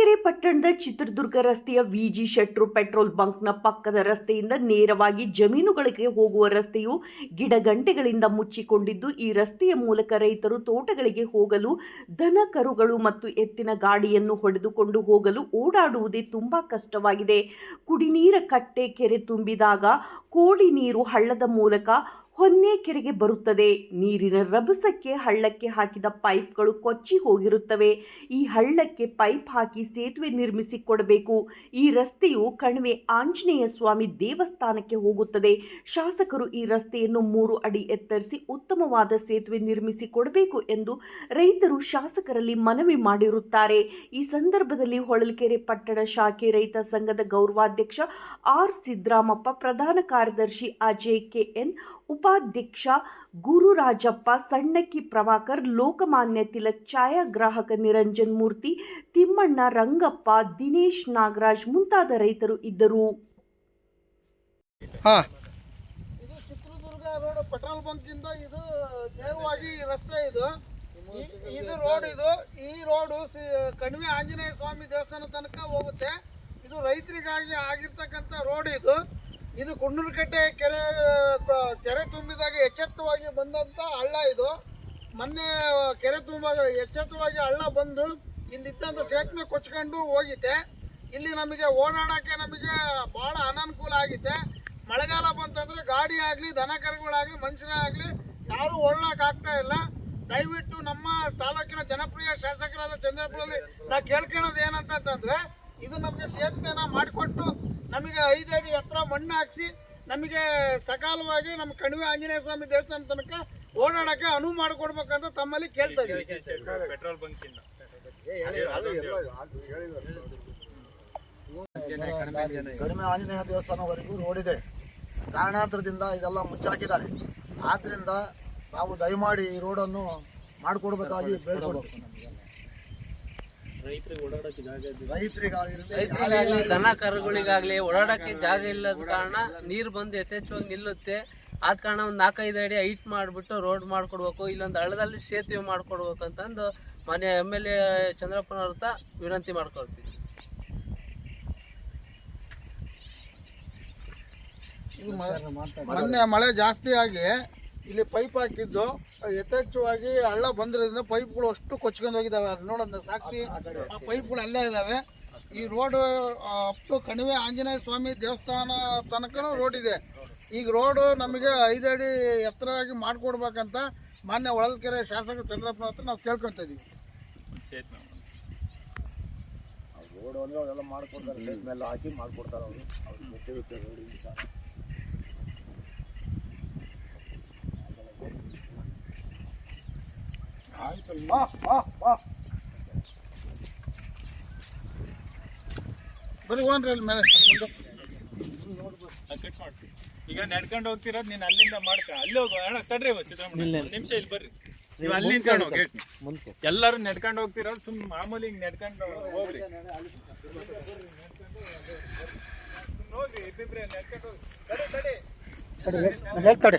ಹೊಳಲ್ಕೆರೆ ಪಟ್ಟಣದ ಚಿತ್ರದುರ್ಗ ರಸ್ತೆಯ ವಿಜಿ ಶೆಟ್ರು ಪೆಟ್ರೋಲ್ ಬಂಕ್ನ ಪಕ್ಕದ ರಸ್ತೆಯಿಂದ ನೇರವಾಗಿ ಜಮೀನುಗಳಿಗೆ ಹೋಗುವ ರಸ್ತೆಯು ಗಿಡಗಂಟೆಗಳಿಂದ ಮುಚ್ಚಿಕೊಂಡಿದ್ದು, ಈ ರಸ್ತೆಯ ಮೂಲಕ ರೈತರು ತೋಟಗಳಿಗೆ ಹೋಗಲು ದನ ಕರುಗಳು ಮತ್ತು ಎತ್ತಿನ ಗಾಡಿಯನ್ನು ಹೊಡೆದುಕೊಂಡು ಹೋಗಲು ಓಡಾಡುವುದೇ ತುಂಬ ಕಷ್ಟವಾಗಿದೆ. ಕುಡಿನೀರ ಕಟ್ಟೆ ಕೆರೆ ತುಂಬಿದಾಗ ಕೋಡಿ ನೀರು ಹಳ್ಳದ ಮೂಲಕ ಹೊನ್ನೆ ಕೆರೆಗೆ ಬರುತ್ತದೆ. ನೀರಿನ ರಭಸಕ್ಕೆ ಹಳ್ಳಕ್ಕೆ ಹಾಕಿದ ಪೈಪ್ಗಳು ಕೊಚ್ಚಿ ಹೋಗಿರುತ್ತವೆ. ಈ ಹಳ್ಳಕ್ಕೆ ಪೈಪ್ ಹಾಕಿ ಸೇತುವೆ ನಿರ್ಮಿಸಿ ಕೊಡಬೇಕು ಈ ರಸ್ತೆಯು ಕಣಿವೆ ಆಂಜನೇಯ ಸ್ವಾಮಿ ದೇವಸ್ಥಾನಕ್ಕೆ ಹೋಗುತ್ತದೆ. ಶಾಸಕರು ಈ ರಸ್ತೆಯನ್ನು ಮೂರು ಅಡಿ ಎತ್ತರಿಸಿ ಉತ್ತಮವಾದ ಸೇತುವೆ ನಿರ್ಮಿಸಿ ಕೊಡಬೇಕು ಎಂದು ರೈತರು ಶಾಸಕರಲ್ಲಿ ಮನವಿ ಮಾಡಿರುತ್ತಾರೆ. ಈ ಸಂದರ್ಭದಲ್ಲಿ ಹೊಳಲ್ಕೆರೆ ಪಟ್ಟಣ ಶಾಖೆ ರೈತ ಸಂಘದ ಗೌರವಾಧ್ಯಕ್ಷ ಆರ್ ಸಿದ್ದರಾಮಪ್ಪ, ಪ್ರಧಾನ ಕಾರ್ಯದರ್ಶಿ ಅಜಯ್ ಕೆಎನ್ ಉಪಾಧ್ಯಕ್ಷ ಗುರುರಾಜಪ್ಪ ಸಣ್ಣಕ್ಕಿ ಪ್ರಭಾಕರ್ ಲೋಕಮಾನ್ಯ ತಿಲಕ್ ಛಾಯಾಗ್ರಾಹಕ ನಿರಂಜನ್ ಮೂರ್ತಿ ತಿಮ್ಮಣ್ಣ ರಂಗಪ್ಪ ದಿನೇಶ್ ನಾಗರಾಜ್ ಮುಂತಾದ ರೈತರು ಇದ್ದರು. ಹಾ. ಇದು ಚಿತ್ರದುರ್ಗ ರೋಡ್ ಪೆಟ್ರೋಲ್ ಬಂಕ್ ಇಂದ ಇದು ನೇರವಾಗಿ ಈ ರಸ್ತೆ ಇದು. ಇದು ರೋಡ್ ಇದು. ಈ ರೋಡು ಕಣಿವೆ ಆಂಜನೇಯ ಸ್ವಾಮಿ ದೇವಸ್ಥಾನ ತನಕ ಹೋಗುತ್ತೆ. ಇದು ರೈತರಿಗಾಗಿ ಆಗಿರ್ತಕ್ಕಂಥ ರೋಡ್ ಇದು. ಇದು ಕುಂಡಲಕಟ್ಟೆ ಕೆರೆ ಎಚ್ಚೆತ್ತವಾಗಿ ಬಂದಂಥ ಹಳ್ಳ ಇದು. ಮೊನ್ನೆ ಕೆರೆ ತುಂಬ ಎಚ್ಚೆತ್ತವಾಗಿ ಹಳ್ಳ ಬಂದು ಇಲ್ಲಿದ್ದಂಥ ಸೇತುವೆ ಕೊಚ್ಕೊಂಡು ಹೋಗಿದೆ ಇಲ್ಲಿ ನಮಗೆ ಓಡಾಡೋಕ್ಕೆ ನಮಗೆ ಭಾಳ ಅನಾನುಕೂಲ ಆಗಿದೆ ಮಳೆಗಾಲ ಬಂತಂದರೆ ಗಾಡಿ ಆಗಲಿ, ದನ ಕರುಗಳಾಗಲಿ ಮನುಷ್ಯರೇ ಆಗಲಿ ಯಾರು ಓಡಾಡಕ್ಕೆ ಆಗ್ತಾ ಇಲ್ಲ. ದಯವಿಟ್ಟು ನಮ್ಮ ತಾಲೂಕಿನ ಜನಪ್ರಿಯ ಶಾಸಕರಾದ ಚಂದ್ರಪುರದಲ್ಲಿ ನಾ ಕೇಳ್ಕೊಳ್ಳೋದು ಏನಂತಂದ್ರೆ, ಇದು ನಮಗೆ ಸೇತುವೆನ ಮಾಡಿಕೊಟ್ಟು ನಮಗೆ ಐದು ಅಡಿ ಎತ್ತರ ಮಣ್ಣು ಹಾಕಿಸಿ ನಮಗೆ ಸಕಾಲವಾಗಿ ನಮ್ಮ ಕಣಿವೆ ಆಂಜನೇಯ ಸ್ವಾಮಿ ದೇವಸ್ಥಾನ ತನಕ ಓಡಾಡಕ್ಕೆ ಅನುವು ಮಾಡಿಕೊಡ್ಬೇಕಂತ ತಮ್ಮಲ್ಲಿ ಕೇಳ್ತಾ ಇದ್ದೀವಿ. ಕಡಿಮೆ ಆಂಜನೇಯ ದೇವಸ್ಥಾನವರೆಗೂ ನೋಡಿದೆ. ಇದೆ ಕಾರಣಾಂತರದಿಂದ ಇದೆಲ್ಲ ಮುಚ್ಚಾಕಿದ್ದಾರೆ. ಆದ್ರಿಂದ ನಾವು ದಯಮಾಡಿ ಈ ರೋಡನ್ನು ಮಾಡಿಕೊಡ್ಬೇಕಾಗಿ ಬೇಡ್ಕೊಡ್ಬೇಕು ರೈತರಿಗಾಗ್ಲಿ ದನ ಕರುಗಳಿಗಾಗ್ಲಿ ಓಡಾಡಕ್ಕೆ ಜಾಗ ಇಲ್ಲದ ಕಾರಣ ನೀರು ಬಂದು ಯಥೇಚ್ಛವಾಗಿ ನಿಲ್ಲುತ್ತೆ. ಆದ ಕಾರಣ ಒಂದು ನಾಲ್ಕೈದು ಅಡಿ ಹೈಟ್ ಮಾಡಿಬಿಟ್ಟು ರೋಡ್ ಮಾಡ್ಕೊಡ್ಬೇಕು ಇಲ್ಲೊಂದು ಹಳ್ಳದಲ್ಲಿ ಸೇತುವೆ ಮಾಡ್ಕೊಡ್ಬೇಕು ಅಂತಂದು ಮನೆ ಎಂ ಎಲ್ ಎ ಚಂದ್ರಪ್ಪನವ್ರ ಹತ್ರ ವಿನಂತಿ ಮಾಡ್ಕೊಳ್ತೀವಿ. ಮೊನ್ನೆ ಮಳೆ ಜಾಸ್ತಿ ಆಗಿ ಇಲ್ಲಿ ಪೈಪ್ ಹಾಕಿದ್ದು ಯಥೇಚ್ಛವಾಗಿ ಹಳ್ಳ ಬಂದಿರೋದ್ರಿಂದ ಪೈಪ್ಗಳು ಅಷ್ಟು ಕೊಚ್ಕೊಂಡು ಹೋಗಿದ್ದಾವೆ. ಅದು ನೋಡೋದು ಸಾಕ್ಷಿ. ಆ ಪೈಪ್ಗಳು ಅಲ್ಲೇ ಇದ್ದಾವೆ. ಈ ರೋಡ್ ಅಪ್ ಟು ಕಣಿವೆ ಆಂಜನೇಯ ಸ್ವಾಮಿ ದೇವಸ್ಥಾನ ತನಕನೂ ರೋಡ್ ಇದೆ. ಈಗ ರೋಡು ನಮಗೆ ಐದು ಅಡಿ ಎತ್ತರವಾಗಿ ಮಾಡಿಕೊಡ್ಬೇಕಂತ ಮಾನ್ಯ ಹೊಳಲ್ಕೆರೆ ಶಾಸಕ ಚಂದ್ರಪ್ಪನ ಹತ್ರ ನಾವು ಕೇಳ್ಕೊತ ಇದೀವಿ. ರೋಡ್ ಅಂದ್ರೆ ಅವೆಲ್ಲ ಮಾಡ್ಕೊಡ್ತಾರೆ. ಸೈಡ್ ಮೇಲೆ ಹಾಕಿ ಮಾಡ್ಕೊಡ್ತಾರೆ ಅವರು. ಅವ್ರಿಗೆ ಗೊತ್ತಿರುತ್ತೆ ರೋಡಿನ ವಿಚಾರ ಬರೀ ಓನ್ರಿ ಅಲ್ಲಿ ಮೇಲೆ ಮುಂದೆ ಕಟ್ ಮಾಡ್ತಿ ಈಗ ನಡ್ಕೊಂಡು ಹೋಗ್ತಿರೋದು ನೀನು ಅಲ್ಲಿಂದ ಮಾಡ್ಕ. ಅಲ್ಲಿ ಹೋಗು ಅಣ್ಣ ತಡ್ರಿ ಸಿದ್ದರಾಮಯ್ಯ ನಿಮಿಷ ಇಲ್ಲಿ ಬರ್ರಿ. ನೀವು ಅಲ್ಲಿ ನಿಂತ್ಕೊಂಡು ಹೋಗಿ ಗೇಟ್ ಎಲ್ಲರೂ ನಡ್ಕೊಂಡು ಹೋಗ್ತಿರೋದು ಸುಮ್ ಮಾಮೂಲಿ ಹಿಂಗ್ ನಡ್ಕೊಂಡು ಹೋಗ್ರಿ ಹೋಗ್ರಿ ಇಬ್ಬಿಬ್ರೆ ನಡ್ಕೊಂಡು ಹೋಗಿ. ತಡಿ ತಡಿ. ನೋಡು